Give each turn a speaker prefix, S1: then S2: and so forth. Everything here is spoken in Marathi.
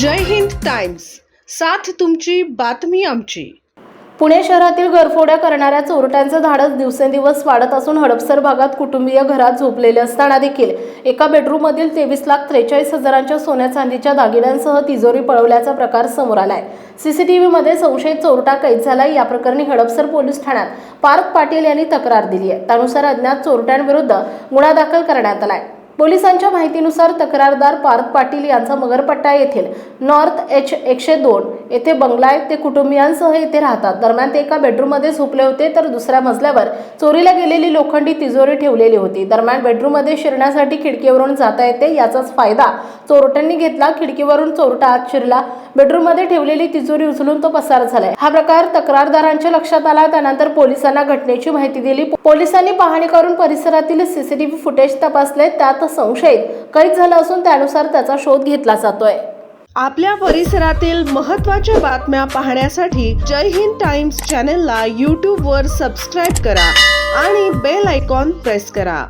S1: जय हिंद टाईम्स साथ तुमची बातमी आमची.
S2: पुणे शहरातील घरफोड्या करणाऱ्या चोरट्यांचं धाडस दिवसेंदिवस वाढत असून हडपसर भागात कुटुंबीय घरात झोपलेले असताना देखील एका बेडरूममधील तेवीस लाख त्रेचाळीस हजारांच्या सोन्या चांदीच्या दागिन्यांसह तिजोरी पळवल्याचा प्रकार समोर आलाय. सीसीटीव्हीमध्ये संशयित चोरटा कैद झाला या प्रकरणी हडपसर पोलीस ठाण्यात पार्थ पाटील यांनी तक्रार दिली आहे त्यानुसार अज्ञात चोरट्यांविरुद्ध गुन्हा दाखल करण्यात आलाय. पोलिसांच्या माहितीनुसार तक्रारदार पार्थ पाटील यांचा मगरपट्टा येथील नॉर्थ एच एकशे दोन येथे बंगला आहे. ते कुटुंबियांसह येथे राहतात. दरम्यान ते एका बेडरूममध्ये झोपले होते तर दुसऱ्या मजल्यावर चोरीला गेलेली लोखंडी तिजोरी ठेवलेली होती. दरम्यान बेडरूममध्ये शिरण्यासाठी खिडकीवरून जाता येते याचाच फायदा चोरट्यांनी घेतला. खिडकीवरून चोरटा आत शिरला. बेडरूममध्ये ठेवलेली तिजोरी उचलून तो पसार झालाय. हा प्रकार तक्रारदारांच्या लक्षात आला त्यानंतर पोलिसांना घटनेची माहिती दिली. पोलिसांनी पाहणी करून परिसरातील सीसीटीव्ही फुटेज तपासले. त्यात संशयित कैद झाला असून त्यानुसार त्याचा शोध घेतला जातोय.
S1: आपल्या परिसरातील महत्त्वाच्या बातम्या पाहण्यासाठी जय हिंद टाइम्स चॅनेलला यूट्यूबवर सबस्क्राईब करा आणि बेल आयकॉन प्रेस करा.